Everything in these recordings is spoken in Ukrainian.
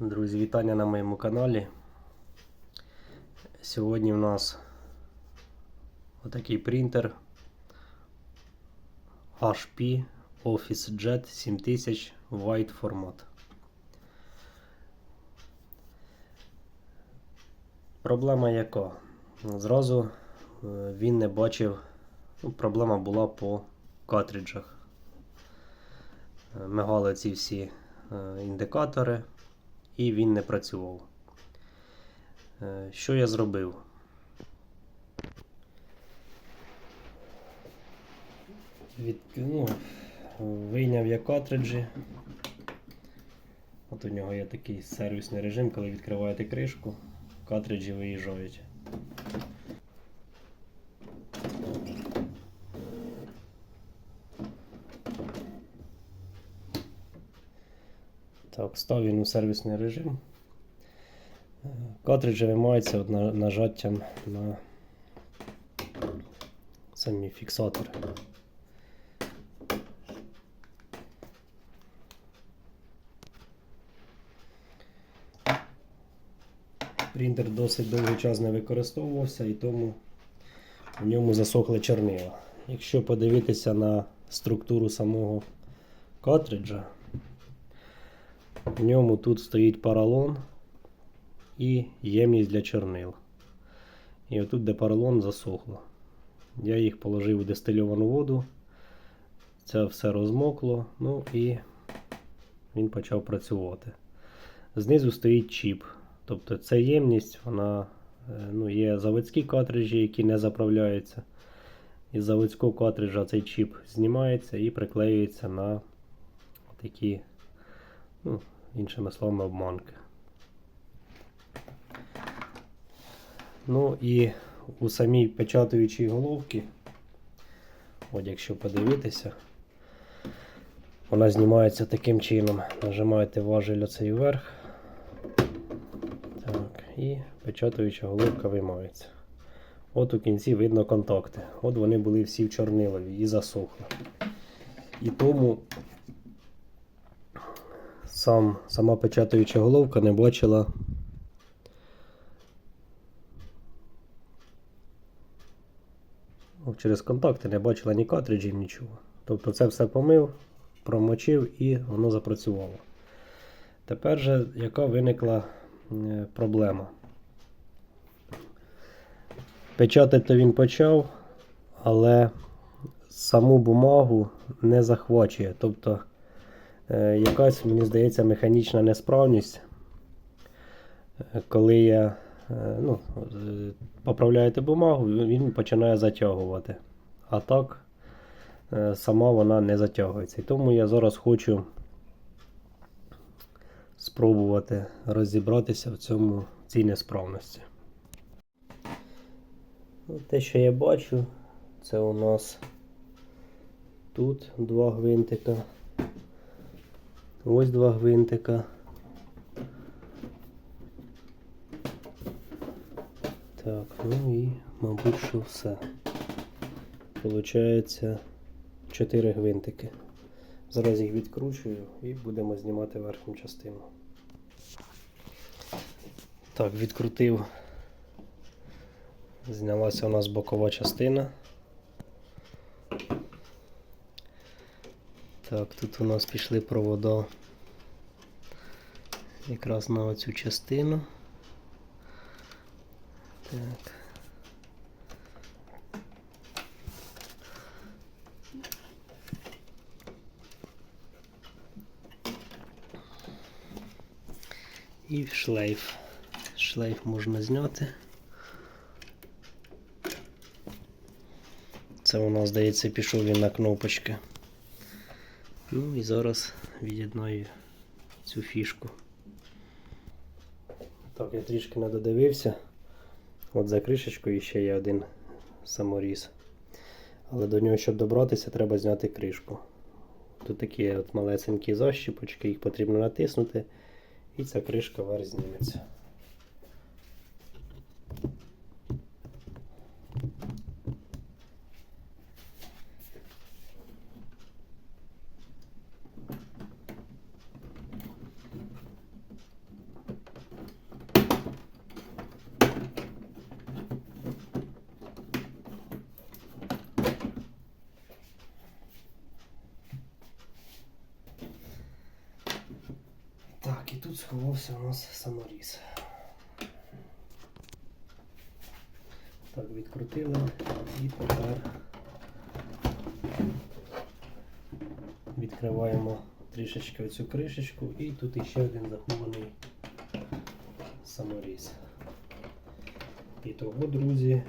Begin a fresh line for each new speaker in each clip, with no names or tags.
Друзі, вітання на моєму каналі. Сьогодні в нас отакий принтер HP Office Jet 7000 White формат. Проблема яка? Зразу е, він не бачив, ну, проблема була по картриджах. Е, Мигали ці всі е, індикатори і він не працював. Е, Що я зробив? Від, ну, вийняв я картриджі. От у нього є такий сервісний режим, коли відкриваєте кришку, картриджі виїжджають. Так, він у сервісний режим. Е, Картриджі виймаються нажаттям на самі фіксатори. Принтер досить довгий час не використовувався і тому в ньому засохли чорнила. Якщо подивитися на структуру самого картриджа, в ньому тут стоїть поролон і ємність для чорнил. І отут, де поролон, засохло. Я їх положив у дистильовану воду. Це все розмокло, ну і він почав працювати. Знизу стоїть чіп. Тобто це ємність, вона е, ну, є заводські картриджі, які не заправляються. Із заводського картриджа цей чіп знімається і приклеюється на такі, ну, іншими словами, обманки. Ну і у самій печатаючій головці, от якщо подивитися, вона знімається таким чином. Нажимаєте важель оцей вверх. Так, і печатаюча головка виймається. От у кінці видно контакти. От вони були всі в чорнилові і засохли. І тому сам, сама печатаюча головка не бачила. Через контакти не бачила ні картриджів, нічого. Тобто це все помив, промочив і воно запрацювало. Тепер же яка виникла е, проблема? Печатати він почав, але саму бумагу не захвачує. Тобто якась, мені здається, механічна несправність. Е, Коли я е, ну, е, поправляєте бумагу, він починає затягувати. А так е, сама вона не затягується. І тому я зараз хочу спробувати розібратися в цьому цій несправності. Те, що я бачу, це у нас тут два гвинтика. Ось два гвинтика. Так, ну і, мабуть, що все. Получається 4 гвинтики. Зараз їх відкручую і будемо знімати верхню частину. Так, відкрутив. Знялася у нас бокова частина. Так, тут у нас пішли провода якраз на оцю частину. Так. І шлейф. Шлейф можна зняти. Це у нас, здається, пішов він на кнопочки. Ну і зараз від'єднаю цю фішку. Так, я трішки не додивився. От за кришечкою ще є один саморіз. Але до нього, щоб добратися, треба зняти кришку. Тут такі от малесенькі защіпочки, їх потрібно натиснути, і ця кришка вверх зніметься. Так, і тут сховався у нас саморіз. Так, відкрутили і тепер відкриваємо трішечки оцю кришечку і тут іще один захований саморіз. І того, друзі,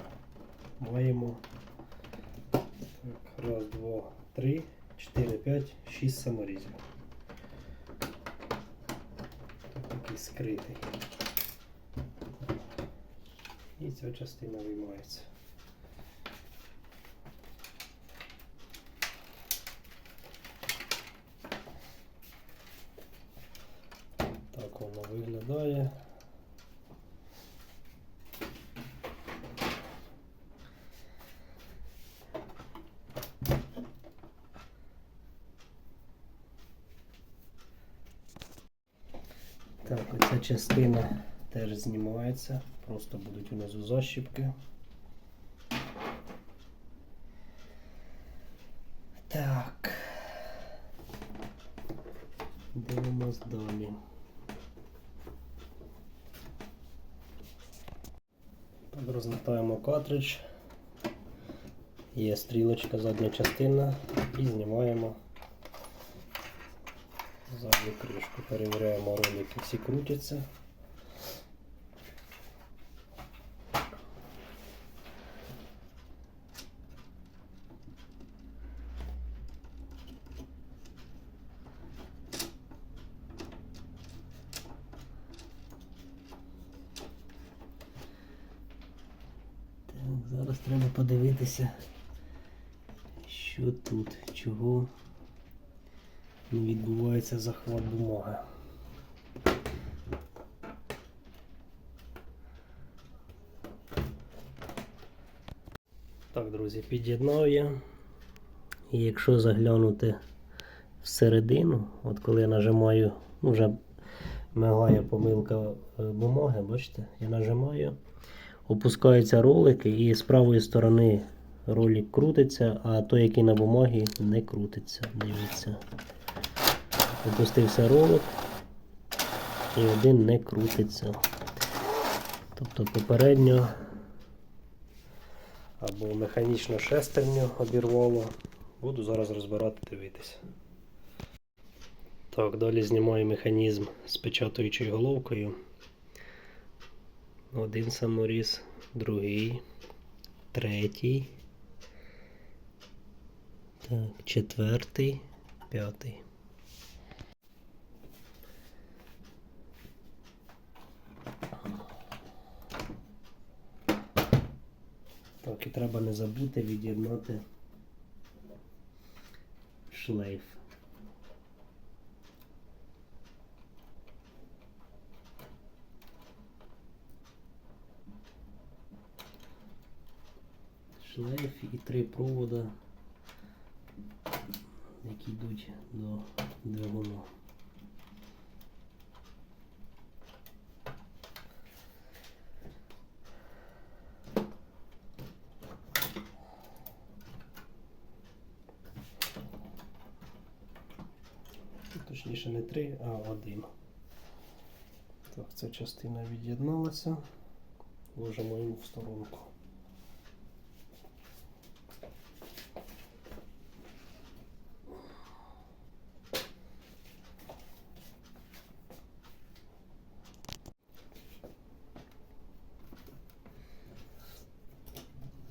маємо так, раз, два, три, чотири, п'ять, шість саморізів. Тут такий скритий. І ця частина виймається. Так воно виглядає. Оця частина теж знімається, просто будуть внизу защіпки. Так. Дивимось далі. Розмотаємо картридж. Є стрілочка, задня частина і знімаємо задню кришку. Перевіряємо ролики, всі крутяться. Зараз треба подивитися, що тут, чого не відбувається захват бумаги. Так, друзі, під'єднав я. І якщо заглянути всередину, от коли я нажимаю, ну вже мигає помилка е, бумаги, бачите, я нажимаю, опускаються ролики і з правої сторони ролик крутиться, а той, який на бумагі, не крутиться. Дивіться. Опустився ролик і один не крутиться. Тобто попередньо або механічно шестерню обірвало. Буду зараз розбирати, дивитися. Так, далі знімаю механізм з печатаючою головкою. Один саморіз, другий, третій. Так, четвертий, п'ятий. Так, і треба не забути від'єднати шлейф. Шлейф і три провода, які йдуть до двигуна. Точніше не три, а один. Так, ця частина від'єдналася. Ложимо їм в сторонку.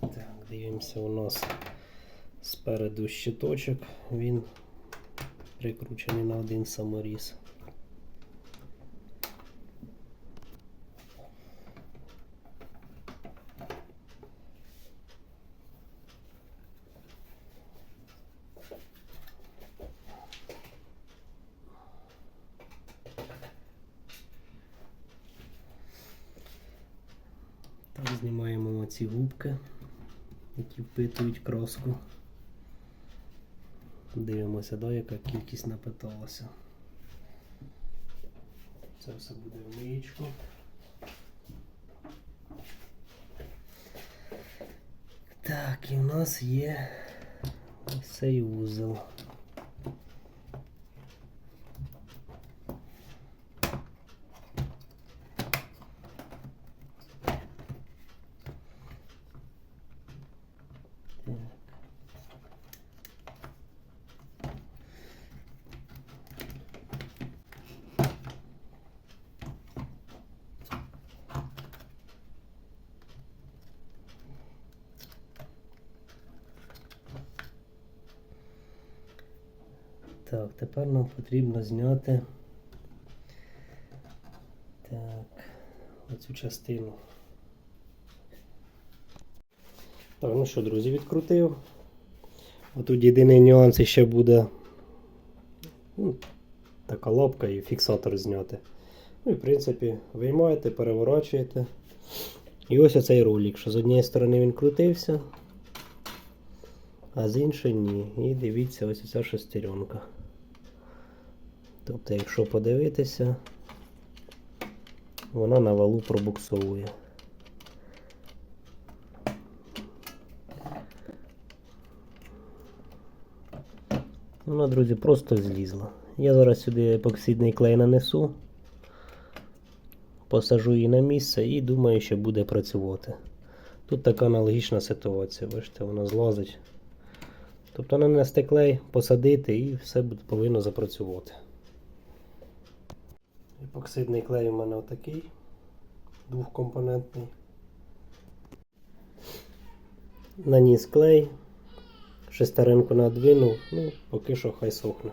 Так, дивимося у нас спереду щиточок, він прикручений на один саморіз. Так, знімаємо оці губки, які впитують краску. Дивимося, да, яка кількість напиталася. Це все буде в миєчку. Так, і в нас є цей вузол. Так, тепер нам потрібно зняти так, оцю частину. Так, ну що, друзі, відкрутив. Отут єдиний нюанс ще буде ну, така лапка і фіксатор зняти. Ну і в принципі виймаєте, переворачуєте. І ось оцей ролик, що з однієї сторони він крутився, а з іншої ні. І дивіться, ось ця шестеренка. Тобто, якщо подивитися, вона на валу пробуксовує. Вона, друзі, просто злізла. Я зараз сюди епоксидний клей нанесу, посажу її на місце і думаю, що буде працювати. Тут така аналогічна ситуація, бачите, вона злазить. Тобто нанести клей, посадити і все повинно запрацювати. Епоксидний клей у мене отакий, двохкомпонентний. Наніс клей, шестеренку надвинув, ну, поки що хай сохне.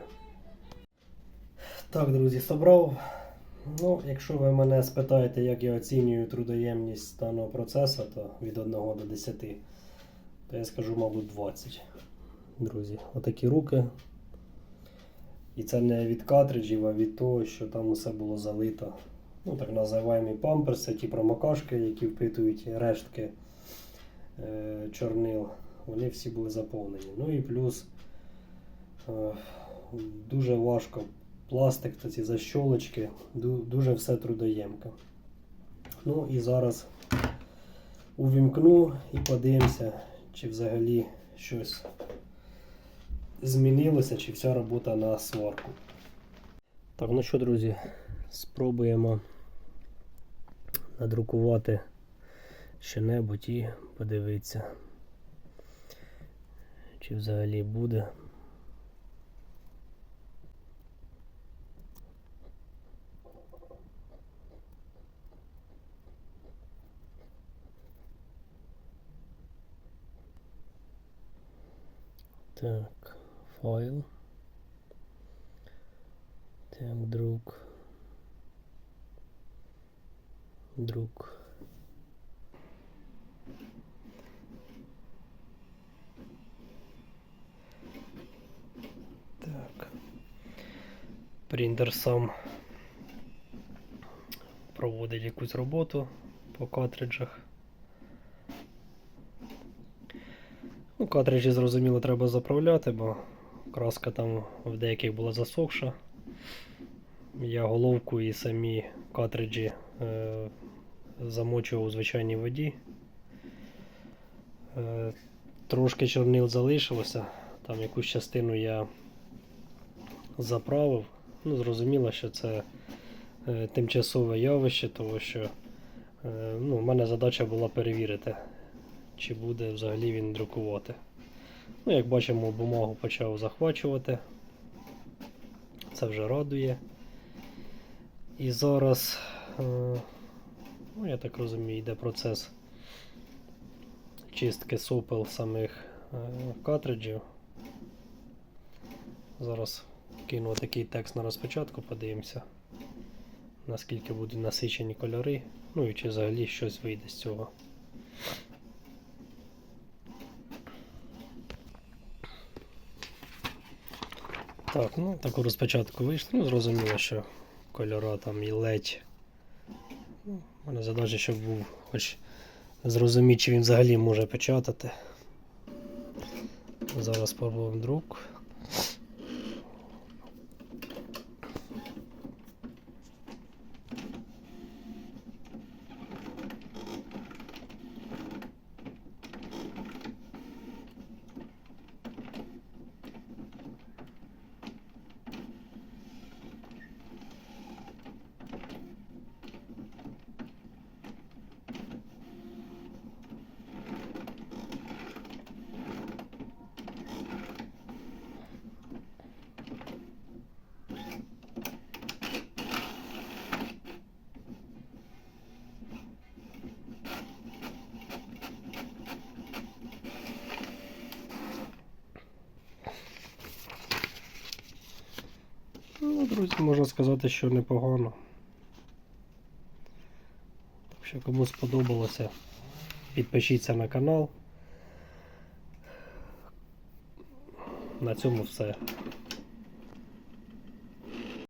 Так, друзі, собрав. Ну, якщо ви мене спитаєте, як я оцінюю трудоємність даного процесу, то від 1 до 10, то я скажу, мабуть, 20. Друзі, отакі руки. І це не від картриджів, а від того, що там усе було залито. Ну, так називаємо памперси, ті промокашки, які впитують рештки е, чорнил. Вони всі були заповнені. Ну і плюс е, дуже важко пластик, то ці защолочки, ду- дуже все трудоємко. Ну і зараз увімкну і подивимося, чи взагалі щось змінилося, чи вся робота на сварку. Так, ну що, друзі, спробуємо надрукувати що-небудь і подивитися, чи взагалі буде. Так, файл. Так, друг. Друг. Так. Принтер сам проводить якусь роботу по картриджах. Ну, картриджі, зрозуміло, треба заправляти, бо краска там в деяких була засохша. Я головку і самі картриджі е, замочував у звичайній воді. Е, трошки чорнил залишилося, там якусь частину я заправив. Ну, зрозуміло, що це е, тимчасове явище, тому що е, ну, в мене задача була перевірити, чи буде взагалі він друкувати. Ну, як бачимо, бумагу почав захвачувати. Це вже радує. І зараз, е, ну, я так розумію, йде процес чистки сопел самих е, картриджів. Зараз кину такий текст на розпочатку, подивимося, наскільки будуть насичені кольори, ну і чи взагалі щось вийде з цього. Так, ну таку розпочатку вийшло. Ну, зрозуміло, що кольора там і ледь. Ну, у мене задача, щоб був хоч зрозуміти, чи він взагалі може печатати. Зараз спробуємо друк. Друзі, можна сказати, що непогано. Так що кому сподобалося, підпишіться на канал. На цьому все.